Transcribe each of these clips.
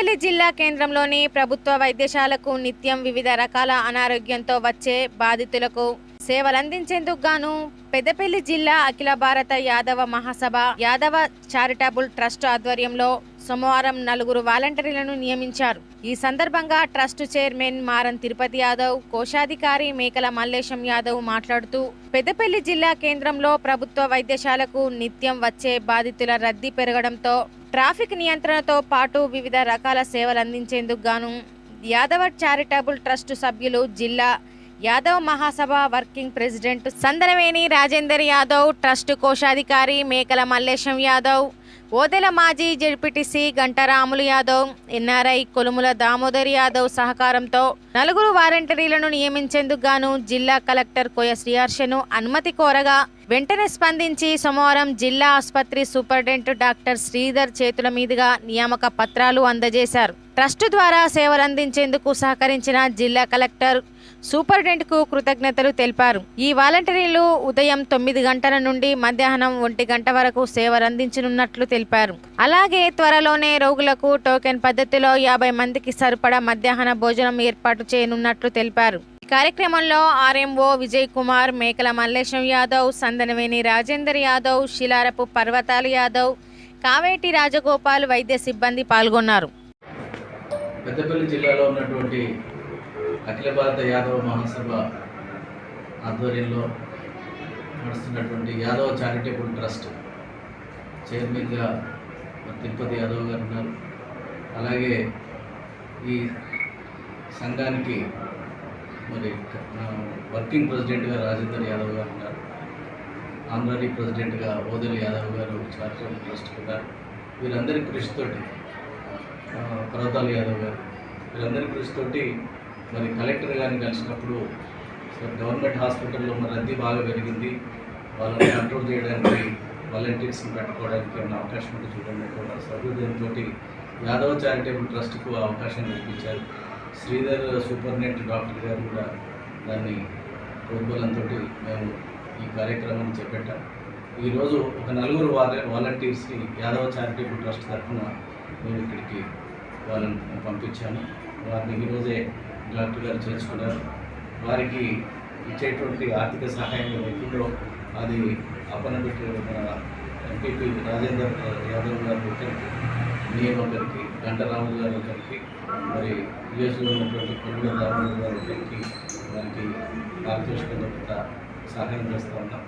పెద్దపల్లి జిల్లా కేంద్రంలోని ప్రభుత్వ వైద్యశాలకు నిత్యం వివిధ రకాల అనారోగ్యంతో వచ్చే బాధితులకు సేవలందించేందుకు గాను పెద్దపల్లి జిల్లా అఖిల భారత యాదవ మహాసభ యాదవ చారిటబుల్ ట్రస్ట్ ఆధ్వర్యంలో సోమవారం నలుగురు వాలంటీర్లను నియమించారు. ఈ సందర్భంగా ట్రస్ట్ చైర్మన్ మారం తిరుపతి యాదవ్ కోశాధికారి మేకల మల్లేశం యాదవ్ మాట్లాడుతూ పెద్దపల్లి జిల్లా కేంద్రంలో ప్రభుత్వ వైద్యశాలకు నిత్యం వచ్చే బాధితుల రద్దీ పెరగడంతో ట్రాఫిక్ నియంత్రణతో పాటు వివిధ రకాల సేవలు అందించేందుకు గాను యాదవ చారిటబుల్ ట్రస్ట్ సభ్యులు జిల్లా Yadav Mahasabha working president Sandanaveni Rajender Yadav trust కోశాధికారి మేకల మల్లేశం యాదవ్ ఓదెల మాజీ జెడ్పీటీసీ గంటరాములు యాదవ్ ఎన్ఆర్ఐ కొలుముల దామోదర్ యాదవ్ సహకారంతో నలుగురు వారంటరీలను నియమించేందుకు గాను జిల్లా కలెక్టర్ కోయ శ్రీహర్షను అనుమతి కోరగా వెంటనే స్పందించి సోమవారం జిల్లా ఆసుపత్రి సూపరింటెండెంట్ డాక్టర్ శ్రీధర్ చేతుల మీదుగా నియామక పత్రాలు అందజేశారు. ట్రస్ట్ ద్వారా సేవలందించేందుకు సహకరించిన జిల్లా కలెక్టర్ సూపరింటెండెంట్కు కృతజ్ఞతలు తెలిపారు. ఈ వాలంటీర్లు ఉదయం తొమ్మిది గంటల నుండి మధ్యాహ్నం ఒంటి గంట వరకు సేవలందించనున్నట్లు తెలిపారు. అలాగే త్వరలోనే రోగులకు టోకెన్ పద్ధతిలో యాభై మందికి సరిపడా మధ్యాహ్న భోజనం ఏర్పాటు చేయనున్నట్లు తెలిపారు. కార్యక్రమంలో ఆర్ఎంఓ విజయ్ కుమార్ మేకల మల్లేశం యాదవ్ సందనవేణి రాజేందర్ యాదవ్ శిలారపు పర్వతాల యాదవ్ కావేటి రాజగోపాల్ వైద్య సిబ్బంది పాల్గొన్నారు. పెద్దపల్లి జిల్లాలో ఉన్నటువంటి అఖిల భారత యాదవ మహాసభ ఆధ్వర్యంలో నడుస్తున్నటువంటి యాదవ చారిటబుల్ ట్రస్ట్ చైర్మన్గా తిరుపతి యాదవ్ గారు ఉన్నారు. అలాగే ఈ సంఘానికి మరి వర్కింగ్ ప్రెసిడెంట్గా రాజేందర్ యాదవ్ గారు ఉన్నారు. ఆంధ్రాడీ ప్రెసిడెంట్గా ఓదెల్ యాదవ్ గారు చారిటబుల్ ట్రస్ట్ ఉన్నారు వీరందరి కృషితోటి పర్వతాలు యాదవ్ గారు వీరందరి కృషితోటి మరి కలెక్టర్ గారిని కలిసినప్పుడు సార్ గవర్నమెంట్ హాస్పిటల్లో మరి రద్దీ బాగా పెరిగింది. వాళ్ళని కంట్రోల్ చేయడానికి వాలంటీర్స్ని పెట్టుకోవడానికి ఏమైనా అవకాశం ఉంటే చూడండి కూడా సభ్యుదంతో యాదవ్ చారిటబుల్ ట్రస్ట్కు అవకాశం కల్పించారు. శ్రీధర్ సూపర్నెంట్ డాక్టర్ గారు కూడా దాన్ని ప్రోద్బలంతో మేము ఈ కార్యక్రమాన్ని చేపట్టాం. ఈరోజు ఒక నలుగురు వాలంటీర్స్ని యాదవ్ చారిటబుల్ ట్రస్ట్ తరఫున నేను ఇక్కడికి వాళ్ళని పంపించాను. వారిని ఈరోజే డాక్టర్ గారు చేర్చుకున్నారు. వారికి ఇచ్చేటువంటి ఆర్థిక సహాయం ఎప్పుడో అది అప్పనబెట్టిన మన ఎంపీపీ రాజేందర్ యాదవ్ గారు ఒకరికి నియమకరికి గంటరాము గారు ఒకరికి మరి యుఎస్లో ఉన్నటువంటి కొల్లుల రాములు గారు ఒకరికి వారికి పారితోషికంగా సహాయం చేస్తూ ఉన్నాం.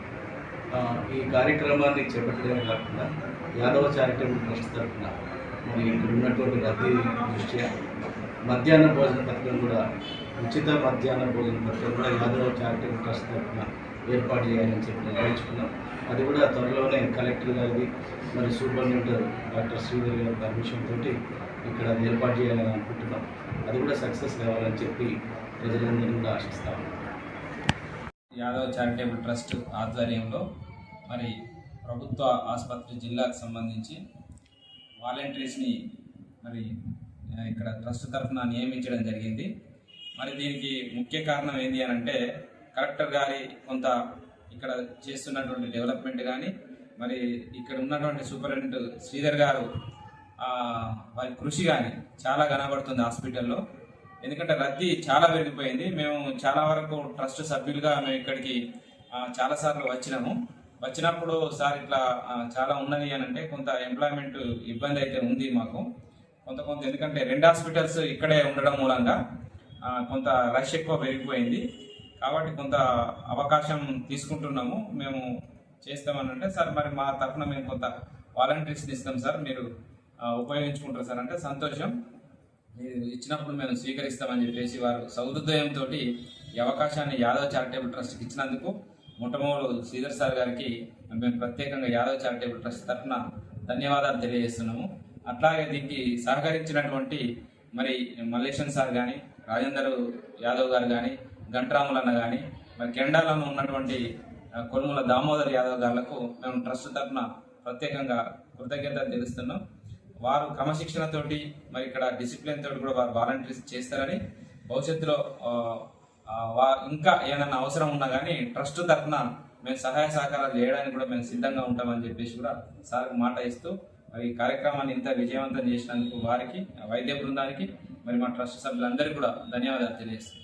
ఈ కార్యక్రమాన్ని చేపట్టడమే కాకుండా యాదవ చారిటబుల్ ట్రస్ట్ తరఫున మరి ఇక్కడ ఉన్నటువంటి రద్దీ దృష్ట్యా మధ్యాహ్న భోజన పథకం కూడా ఉచిత మధ్యాహ్న భోజన పథకం కూడా యాదవ చారిటబుల్ ట్రస్ట్ తరఫున ఏర్పాటు చేయాలని చెప్పి నిర్ణయించుకున్నాం అది కూడా త్వరలోనే కలెక్టర్ గారిది మరి సూపరింటెండెంట్ డాక్టర్ శ్రీధర్ గారి పర్మిషన్ తోటి ఇక్కడ అది ఏర్పాటు చేయాలని అనుకుంటున్నాం. అది కూడా సక్సెస్ కావాలని చెప్పి ప్రజలందరూ కూడా ఆశిస్తాం యాదవ్ చారిటబుల్ ట్రస్ట్ ఆధ్వర్యంలో మరి ప్రభుత్వ ఆసుపత్రి జిల్లాకు సంబంధించి వాలంటీర్స్ని మరి ఇక్కడ ట్రస్ట్ తరఫున నియమించడం జరిగింది. మరి దీనికి ముఖ్య కారణం ఏంటి అని అంటే కలెక్టర్ గారి కొంత ఇక్కడ చేస్తున్నటువంటి డెవలప్మెంట్ కానీ మరి ఇక్కడ ఉన్నటువంటి సూపరింటెండెంట్ శ్రీధర్ గారు వారి కృషి కానీ చాలా కనబడుతుంది హాస్పిటల్లో. ఎందుకంటే రద్దీ చాలా పెరిగిపోయింది. మేము చాలా వరకు ట్రస్ట్ సభ్యులుగా మేము ఇక్కడికి చాలాసార్లు వచ్చినాము. వచ్చినప్పుడు సార్ ఇట్లా చాలా ఉన్నది అని అంటే కొంత ఎంప్లాయ్మెంట్ ఇబ్బంది అయితే ఉంది మాకు. కొంత కొంత ఎందుకంటే రెండు హాస్పిటల్స్ ఇక్కడే ఉండడం మూలంగా కొంత రష్ ఎక్కువ పెరిగిపోయింది. కాబట్టి కొంత అవకాశం తీసుకుంటున్నాము. మేము చేస్తామని అంటే సార్ మరి మా తరఫున మేము కొంత వాలంటీర్స్ ఇస్తాం సార్ మీరు ఉపయోగించుకుంటారు సార్. అంటే సంతోషం. మీరు ఇచ్చినప్పుడు మేము స్వీకరిస్తామని చెప్పేసి వారు సౌహృదయంతో ఈ అవకాశాన్ని యాదవ్ చారిటబుల్ ట్రస్ట్కి ఇచ్చినందుకు మొట్టమొదటి శ్రీధర్ సార్ గారికి మేము ప్రత్యేకంగా యాదవ్ చారిటబుల్ ట్రస్ట్ తరఫున ధన్యవాదాలు తెలియజేస్తున్నాము. అట్లాగే దీనికి సహకరించినటువంటి మరి మల్లేశన్ సార్ కానీ రాజేందర్ యాదవ్ గారు కానీ గంటరాములన్న కానీ మరి కెండాలను ఉన్నటువంటి కొనుమల దామోదర్ యాదవ్ గారులకు మేము ట్రస్ట్ తరఫున ప్రత్యేకంగా కృతజ్ఞత తెలుస్తున్నాం. వారు క్రమశిక్షణతోటి మరి ఇక్కడ డిసిప్లిన్ తోటి కూడా వారు వాలంటీర్స్ చేస్తారని భవిష్యత్తులో వా ఇంకా ఏదైనా అవసరం ఉన్నా కానీ ట్రస్ట్ తరఫున మేము సహాయ సహకారాలు చేయడానికి కూడా మేము సిద్ధంగా ఉంటామని చెప్పేసి కూడా సార్కి మాట ఇస్తూ మరి ఈ కార్యక్రమాన్ని ఇంత విజయవంతం చేసినందుకు వారికి వైద్య బృందానికి మరి మా ట్రస్ట్ సభ్యులందరికీ కూడా ధన్యవాదాలు తెలియజేస్తాను